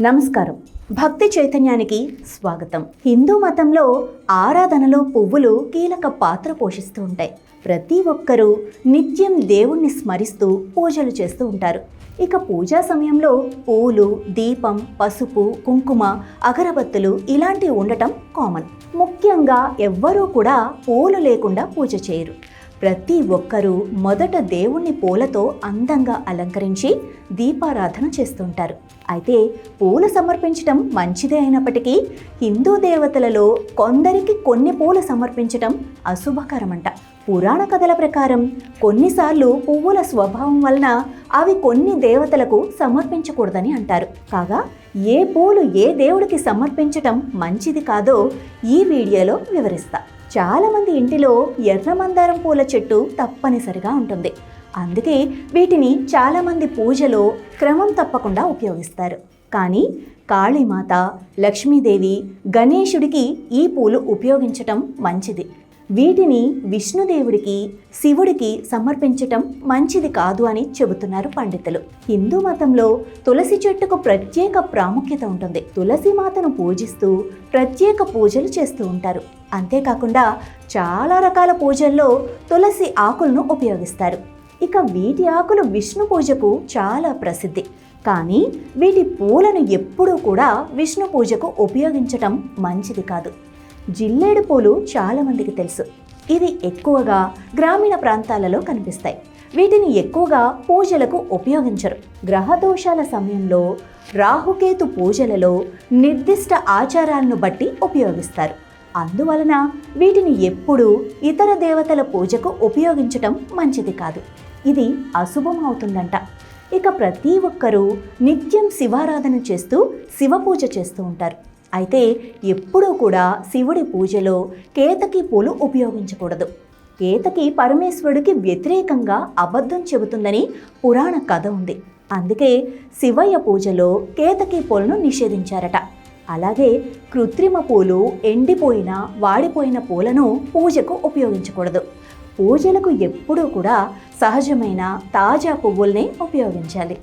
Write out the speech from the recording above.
నమస్కారం. భక్తి చైతన్యానికి స్వాగతం. హిందూ మతంలో ఆరాధనలో పువ్వులు కీలక పాత్ర పోషిస్తూ ఉంటాయి. ప్రతి ఒక్కరూ నిత్యం దేవుణ్ణి స్మరిస్తూ పూజలు చేస్తూ ఉంటారు. ఇక పూజా సమయంలో పూలు దీపం పసుపు కుంకుమ అగరబత్తులు ఇలాంటివి ఉండటం కామన్. ముఖ్యంగా ఎవ్వరూ కూడా పూలు లేకుండా పూజ చేయరు. ప్రతి ఒక్కరూ మొదట దేవుణ్ణి పూలతో అందంగా అలంకరించి దీపారాధన చేస్తుంటారు. అయితే పూలు సమర్పించటం మంచిదే అయినప్పటికీ హిందూ దేవతలలో కొందరికి కొన్ని పూలు సమర్పించటం అశుభకరమంట. పురాణ కథల ప్రకారం కొన్నిసార్లు పువ్వుల స్వభావం వలన అవి కొన్ని దేవతలకు సమర్పించకూడదని అంటారు. కాగా ఏ పూలు ఏ దేవుడికి సమర్పించటం మంచిది కాదో ఈ వీడియోలో వివరిస్తా. చాలామంది ఇంటిలో ఎర్ర మందారం పూల చెట్టు తప్పనిసరిగా ఉంటుంది. అందుకే వీటిని చాలామంది పూజలో క్రమం తప్పకుండా ఉపయోగిస్తారు. కానీ కాళీమాత లక్ష్మీదేవి గణేశుడికి ఈ పూలు ఉపయోగించటం మంచిది. వీటిని విష్ణుదేవుడికి శివుడికి సమర్పించటం మంచిది కాదు అని చెబుతున్నారు పండితులు. హిందూ మతంలో తులసి చెట్టుకు ప్రత్యేక ప్రాముఖ్యత ఉంటుంది. తులసి మాతను పూజిస్తూ ప్రత్యేక పూజలు చేస్తూ ఉంటారు. అంతేకాకుండా చాలా రకాల పూజల్లో తులసి ఆకులను ఉపయోగిస్తారు. ఇక వీటి ఆకులు విష్ణు పూజకు చాలా ప్రసిద్ధి. కానీ వీటి పూలను ఎప్పుడూ కూడా విష్ణు పూజకు ఉపయోగించటం మంచిది కాదు. జిల్లేడు పూలు చాలామందికి తెలుసు. ఇది ఎక్కువగా గ్రామీణ ప్రాంతాలలో కనిపిస్తాయి. వీటిని ఎక్కువగా పూజలకు ఉపయోగించరు. గ్రహదోషాల సమయంలో రాహుకేతు పూజలలో నిర్దిష్ట ఆచారాలను బట్టి ఉపయోగిస్తారు. అందువలన వీటిని ఎప్పుడూ ఇతర దేవతల పూజకు ఉపయోగించటం మంచిది కాదు. ఇది అశుభం అవుతుందంట ఇక ప్రతి ఒక్కరూ నిత్యం శివారాధన చేస్తూ శివ పూజ చేస్తూ ఉంటారు. అయితే ఎప్పుడూ కూడా శివుడి పూజలో కేతకి పూలు ఉపయోగించకూడదు. కేతకి పరమేశ్వరుడికి వ్యతిరేకంగా అబద్ధం చెబుతుందని పురాణ కథ ఉంది. అందుకే శివయ్య పూజలో కేతకి పూలను నిషేధించారట. అలాగే కృత్రిమ పూలు ఎండిపోయిన వాడిపోయిన పూలను పూజకు ఉపయోగించకూడదు. పూజలకు ఎప్పుడూ కూడా సహజమైన తాజా పువ్వుల్ని ఉపయోగించాలి.